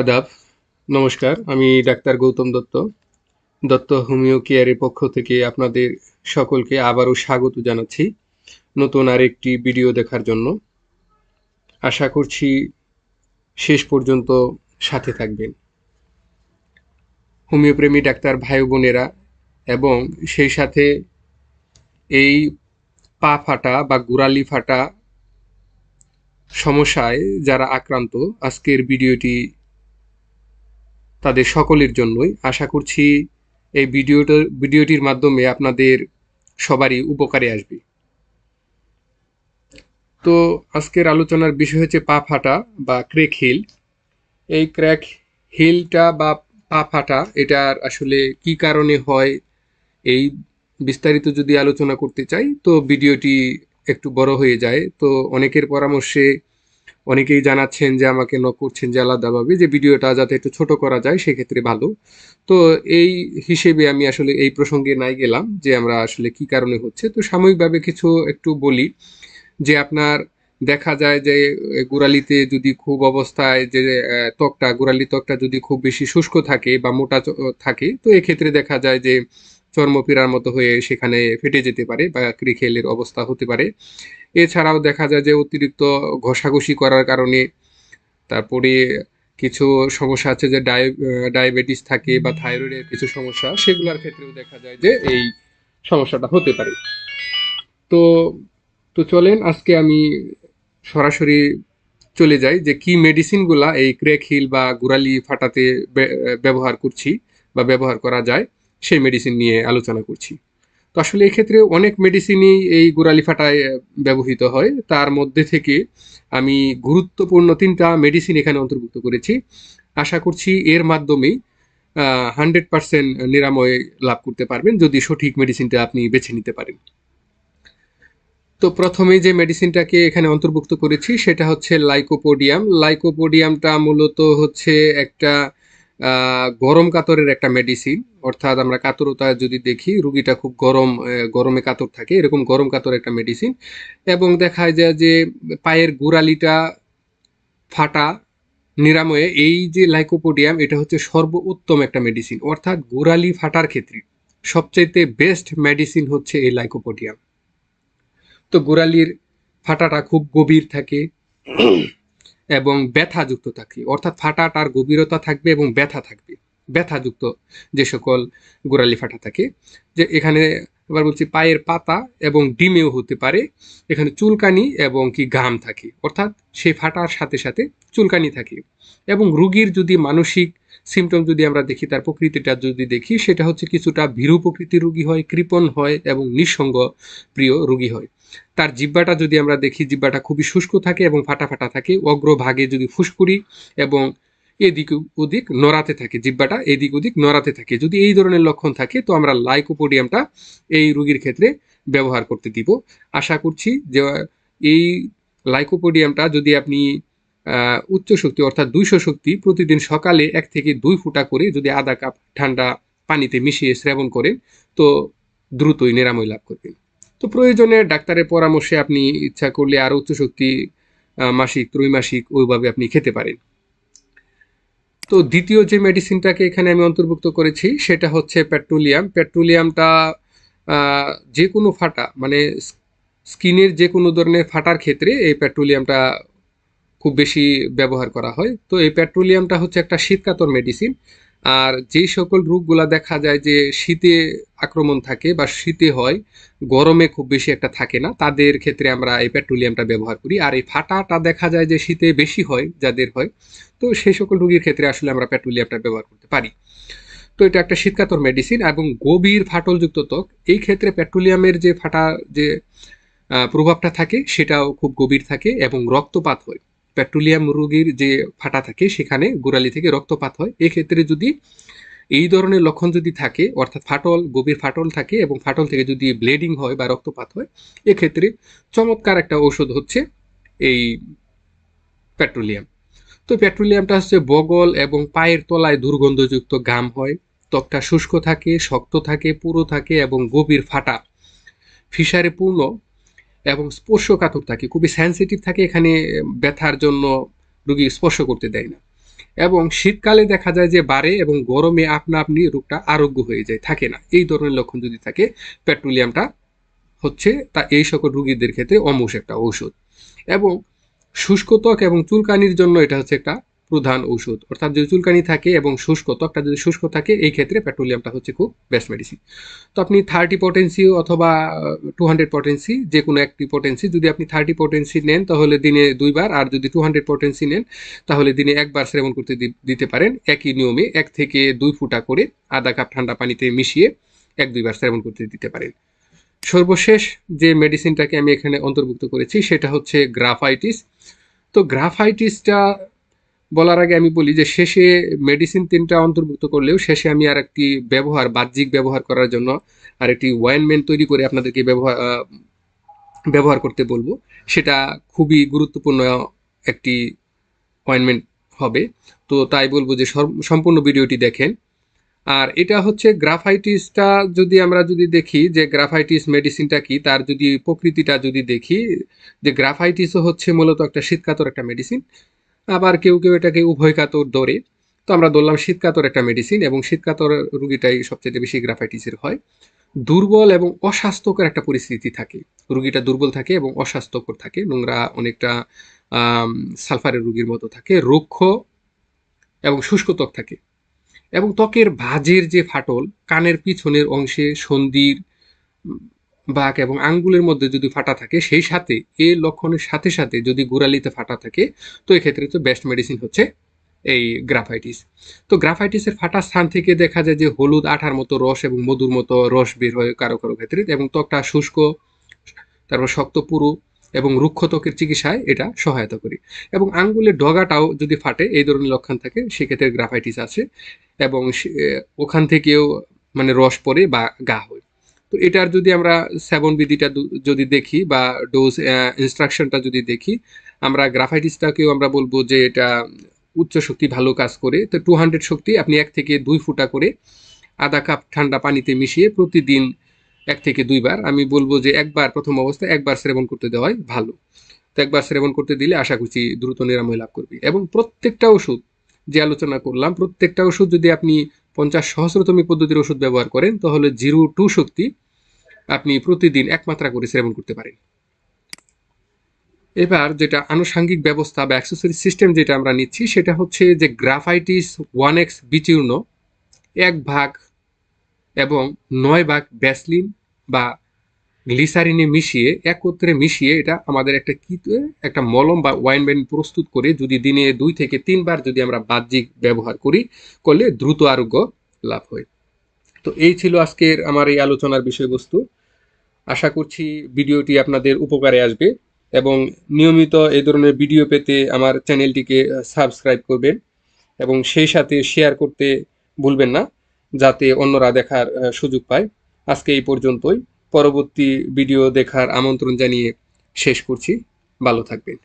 আদাব, নমস্কার, আমি ডাক্তার গৌতম দত্ত। দত্ত হোমিও কেয়ারের পক্ষ থেকে আপনাদের সকলকে আবারও স্বাগত জানাচ্ছি নতুন আরেকটি ভিডিও দেখার জন্য। আশা করছি শেষ পর্যন্ত সাথে থাকবেন। হোমিওপ্রেমী ডাক্তার ভাই বোনেরা, এবং সেই সাথে এই পা ফাটা বা গোড়ালি ফাটা সমস্যায় যারা আক্রান্ত, আজকের ভিডিওটি তাদের সকলের জন্যই আশা করছি এই ভিডিওটার ভিডিওটির মাধ্যমে আপনাদের সবারই উপকারে আসবে। তো আজকের আলোচনার বিষয় হচ্ছে পা ফাটা বা ক্রেক হিল। এই ক্র্যাক হিলটা বা পা ফাটা, এটার আসলে কি কারণে হয়, এই বিস্তারিত যদি আলোচনা করতে চাই, তো ভিডিওটি একটু বড় হয়ে যায়। তো অনেকের পরামর্শে অনেকেই জানাচ্ছেন যে আমাকে ন করছেন যে আলাদাভাবে যে ভিডিওটা যাতে একটু ছোট করা যায়, সেক্ষেত্রে ভালো। তো এই হিসেবে আমি আসলে এই প্রসঙ্গে নাই গেলাম যে আমরা আসলে কি কারণে হচ্ছে। তো সাময়িকভাবে কিছু একটু বলি যে আপনার দেখা যায় যে গোড়ালিতে যদি খুব অবস্থায় যে ত্বকটা গোড়ালি ত্বকটা যদি খুব বেশি শুষ্ক থাকে বা মোটা থাকে, তো এক্ষেত্রে দেখা যায় যে চর্মপীড়ার মতো হয়ে সেখানে ফেটে যেতে পারে বা ক্রিখেলের অবস্থা হতে পারে। এছাড়াও দেখা যায় যে অতিরিক্ত ঘষাঘষি করার কারণে তারপরে কিছু সমস্যা আছে যে ডায়াবেটিস থাকে বা থাইরয়েডের কিছু সমস্যা সেগুলোর ক্ষেত্রেও দেখা যায় যে এই সমস্যাটা হতে পারে। তো তো চলেন আজকে আমি সরাসরি চলে যাই যে কি মেডিসিনগুলা এই ক্রেক হিল বা গুড়ালি ফাটাতে ব্যবহার করছি বা ব্যবহার করা যায়। সেই মেডিসিন নিয়ে আলোচনা করছি। তো আসলে এক্ষেত্রে অনেক মেডিসিনই এই গোড়ালি ফাটায় ব্যবহৃত হয়। তার মধ্যে থেকে আমি গুরুত্বপূর্ণ তিনটা মেডিসিন এখানে অন্তর্ভুক্ত করেছি। আশা করছি এর মাধ্যমেই হান্ড্রেড পারসেন্ট নিরাময় লাভ করতে পারবেন, যদি সঠিক মেডিসিনটা আপনি বেছে নিতে পারেন। তো প্রথমে যে মেডিসিনটাকে এখানে অন্তর্ভুক্ত করেছি, সেটা হচ্ছে লাইকোপোডিয়াম। লাইকোপোডিয়ামটা মূলত হচ্ছে একটা গরম কাতরের একটা মেডিসিন অর্থাৎ আমরা কাতরতা যদি দেখি, রুগীটা খুব গরম গরমে কাতর থাকে, এরকম গরম কাতর একটা মেডিসিন এবং দেখা যায় যে পায়ের গোড়ালিটা ফাটা, নিরাময়ে, এই যে লাইকোপোডিয়াম এটা হচ্ছে সর্বোত্তম একটা মেডিসিন অর্থাৎ গোড়ালি ফাটার ক্ষেত্রে সবচাইতে বেস্ট মেডিসিন হচ্ছে এই লাইকোপোডিয়াম তো গোড়ালির ফাটাটা খুব গভীর থাকে। এবং ব্যথাযুক্ত থাকে অর্থাৎ ফাটাটার গভীরতা থাকবে এবং ব্যথা থাকবে। ব্যথাযুক্ত যে সকল গোড়ালি ফাটা থাকে, যে এখানে এবার বলছি পায়ের পাতা এবং ডিমেও হতে পারে, এখানে চুলকানি এবং কি ঘাম থাকে। অর্থাৎ সেই ফাটার সাথে সাথে চুলকানি থাকে। এবং রুগীর যদি মানসিক সিমটম যদি আমরা দেখি, তার প্রকৃতিটা যদি দেখি, সেটা হচ্ছে কিছুটা ভীরু প্রকৃতির রুগী হয়, কৃপণ হয় এবং নিঃসঙ্গ প্রিয় রুগী হয়। তার জিব্বাটা যদি আমরা দেখি, জিব্বাটা খুবই শুষ্ক থাকে এবং ফাটা ফাটা থাকে। অগ্রভাগে যদি ফুসকুড়ি এবং এদিক ওদিক নড়াতে থাকে, জিব্বাটা এদিক ওদিক নড়াতে থাকে। যদি এই ধরনের লক্ষণ থাকে, তো আমরা লাইকোপোডিয়ামটা এই রুগীর ক্ষেত্রে ব্যবহার করতে দিব। আশা করছি যে এই লাইকোপোডিয়ামটা যদি আপনি উচ্চ শক্তি অর্থাৎ দুইশো শক্তি প্রতিদিন সকালে এক থেকে দুই ফুটা করে যদি আধা কাপ ঠান্ডা পানিতে মিশিয়ে শ্রাবণ করেন, তো দ্রুতই নিরাময় লাভ করবেন। তো প্রয়োজনে ডাক্তারের পরামর্শে আপনি ইচ্ছা করলে আরও উচ্চ শক্তি মাসিক, ত্রৈমাসিক ওইভাবে আপনি খেতে পারেন। তো দ্বিতীয় যে মেডিসিনটাকে এখানে আমি অন্তর্ভুক্ত করেছি, সেটা হচ্ছে পেট্রোলিয়াম। পেট্রোলিয়ামটা যে কোনো ফাটা মানে স্কিনের যে কোনো ধরনের ফাটার ক্ষেত্রে এই পেট্রোলিয়ামটা খুব বেশি ব্যবহার করা হয়। তো এই পেট্রোলিয়ামটা হচ্ছে একটা শীতকাতর মেডিসিন। আর যে সকল রোগগুলা দেখা যায় যে শীতে আক্রমণ থাকে বা শীতে হয়, গরমে খুব বেশি একটা থাকে না, তাদের ক্ষেত্রে আমরা এই পেট্রোলিয়ামটা ব্যবহার করি। আর এই ফাটাটা দেখা যায় যে শীতে বেশি হয়, যাদের হয়, তো সেই সকল রোগীর ক্ষেত্রে আসলে আমরা পেট্রোলিয়ামটা ব্যবহার করতে পারি। তো এটা একটা শীতকাতর মেডিসিন এবং গভীর ফাটলযুক্ত ত্বক, এই ক্ষেত্রে পেট্রোলিয়ামের যে ফাটা যে প্রভাবটা থাকে, সেটাও খুব গভীর থাকে এবং রক্তপাত হয়। পেট্রোলিয়াম রোগীর যে ফাটা থাকে, সেখানে গোড়ালি থেকে রক্তপাত হয়। এক্ষেত্রে যদি এই ধরনের লক্ষণ যদি থাকে, অর্থাৎ ফাটল, গভীর ফাটল থাকে এবং ফাটল থেকে যদি ব্লিডিং হয় বা রক্তপাত হয়, এক্ষেত্রে চমৎকার একটা ঔষধ হচ্ছে এই পেট্রোলিয়াম। তো পেট্রোলিয়ামটা হচ্ছে বগল এবং পায়ের তলায় দুর্গন্ধযুক্ত ঘাম হয়। ত্বকটা শুষ্ক থাকে, শক্ত থাকে, পুরো থাকে এবং গভীর ফাটা ফিসারে পূর্ণ এবং স্পর্শকাতর থাকে, খুবই সেন্সিটিভ থাকে, এখানে ব্যথার জন্য রুগী স্পর্শ করতে দেয় না। এবং শীতকালে দেখা যায় যে বাড়ে এবং গরমে আপনা আপনি রোগটা আরোগ্য হয়ে যায়, থাকে না। এই ধরনের লক্ষণ যদি থাকে পেট্রোলিয়ামটা হচ্ছে তা এই সকল রুগীদের ক্ষেত্রে অমুষ একটা ঔষধ। এবং শুষ্ক ত্বক এবং চুলকানির জন্য এটা হচ্ছে একটা প্রধান ঔষধ। অর্থাৎ যদি চুলকানি থাকে এবং শুষ্ক, ত্বকটা যদি শুষ্ক থাকে, এই ক্ষেত্রে পেট্রোলিয়ামটা হচ্ছে খুব বেস্ট মেডিসিন তো আপনি থার্টি পটেন্সি অথবা টু হান্ড্রেড পটেন্সি যে কোনো একটি পটেন্সি যদি আপনি থার্টি পটেন্সি নেন, তাহলে দিনে দুইবার, আর যদি টু হান্ড্রেড পটেন্সি নেন, তাহলে দিনে একবার সেবন করতে দিতে পারেন। একই নিয়মে এক থেকে দুই ফুটা করে আধা কাপ ঠান্ডা পানিতে মিশিয়ে এক দুইবার সেবন করতে দিতে পারেন। সর্বশেষ যে মেডিসিনটাকে আমি এখানে অন্তর্ভুক্ত করেছি, সেটা হচ্ছে গ্রাফাইটিস তো গ্রাফাইটিসটা বলার আগে আমি বলি যে শেষে মেডিসিন তিনটা অন্তর্ভুক্ত করলেও শেষে আমি আর একটি ব্যবহার, বাহ্যিক ব্যবহার করার জন্য আর একটি ওয়াইনমেন্ট তৈরি করে আপনাদেরকে ব্যবহার ব্যবহার করতে বলব। সেটা খুবই গুরুত্বপূর্ণ একটি অয়েনমেন্ট হবে। তো তাই বলব যে সম্পূর্ণ ভিডিওটি দেখেন। আর এটা হচ্ছে গ্রাফাইটিসটা যদি আমরা যদি দেখি যে গ্রাফাইটিস মেডিসিনটা কি, তার যদি প্রকৃতিটা যদি দেখি, যে গ্রাফাইটিসও হচ্ছে মূলত একটা শীতকাতর একটা মেডিসিন আবার কেউ কেউ এটাকে উভয় কাতর ধরে। তো আমরা ধরলাম শীতকাতর একটা মেডিসিন এবং শীতকাতর রুগীটাই সবচেয়ে বেশি গ্রাফাইটিসের হয়। দুর্বল এবং অস্বাস্থ্যকর একটা পরিস্থিতি থাকে। রুগীটা দুর্বল থাকে এবং অস্বাস্থ্যকর থাকে। নোংরা অনেকটা সালফারের রুগীর মতো থাকে। রুক্ষ এবং শুষ্ক ত্বক থাকে। এবং ত্বকের ভাঁজের যে ফাটল, কানের পিছনের অংশে সন্ধির বাঁক এবং আঙ্গুলের মধ্যে যদি ফাটা থাকে, সেই সাথে এই লক্ষণের সাথে সাথে যদি গোড়ালিতে ফাটা থাকে, তো এক্ষেত্রে তো বেস্ট মেডিসিন হচ্ছে এই গ্রাফাইটিস তো গ্রাফাইটিসের ফাটা স্থান থেকে দেখা যায় যে হলুদ আঠার মতো রস এবং মধুর মতো রস বের হয় কারও কারও ক্ষেত্রে এবং ত্বকটা শুষ্ক, তারপর শক্ত পুরু এবং রুক্ষ ত্বকের চিকিৎসায় এটা সহায়তা করে। এবং আঙ্গুলের ডগাটাও যদি ফাটে, এই ধরনের লক্ষণ থাকে, সেক্ষেত্রে গ্রাফাইটিস আছে এবং ওখান থেকেও মানে রস পরে বা গা হয়। তো এটার যদি আমরা সেবন বিধিটা যদি দেখি বা ডোজ ইনস্ট্রাকশনটা যদি দেখি, আমরা গ্রাফাইটিসটাকেও আমরা বলব যে এটা উচ্চ শক্তি ভালো কাজ করে। তো টু হান্ড্রেড শক্তি আপনি এক থেকে দুই ফুটা করে আধা কাপ ঠান্ডা পানিতে মিশিয়ে প্রতিদিন এক থেকে দুইবার, আমি বলব যে একবার প্রথম অবস্থায় একবার সেবন করতে দেওয়াই ভালো। তো একবার সেবন করতে দিলে আশা করছি দ্রুত নিরাময় লাভ করবে। এবং প্রত্যেকটা ওষুধ যে আলোচনা করলাম, প্রত্যেকটা ওষুধ যদি আপনি পঞ্চাশ সহস্রতম পদ্ধতির ওষুধ ব্যবহার করেন, তাহলে জিরো টু শক্তি আপনি প্রতিদিন এক মাত্রা করে সেবন করতে পারেন। এবার যেটা আনুষাঙ্গিক ব্যবস্থা বা অ্যাক্সেসরি সিস্টেম যেটা আমরা নিচ্ছি, সেটা হচ্ছে যে গ্রাফাইটিস ওয়ান এক্স বিচূর্ণ এক ভাগ এবং নয় ভাগ ব্যাসলিন বা গ্লিসারিনে মিশিয়ে, একত্রে মিশিয়ে এটা আমাদের একটা কি, একটা মলম বা ওয়াইন ব্যান্ড প্রস্তুত করে যদি দিনে দুই থেকে তিনবার যদি আমরা বাহ্যিক ব্যবহার করি, করলে দ্রুত আরোগ্য লাভ হয়। তো এই ছিল আজকের আমার এই আলোচনার বিষয়বস্তু। আশা করছি ভিডিওটি আপনাদের উপকারে আসবে এবং নিয়মিত এই ধরনের ভিডিও পেতে আমার চ্যানেলটিকে সাবস্ক্রাইব করবেন এবং সেই সাথে শেয়ার করতে ভুলবেন না, যাতে অন্যরা দেখার সুযোগ পায়। আজকে এই পর্যন্তই। পরবর্তী ভিডিও দেখার আমন্ত্রণ জানিয়ে শেষ করছি। ভালো থাকবেন।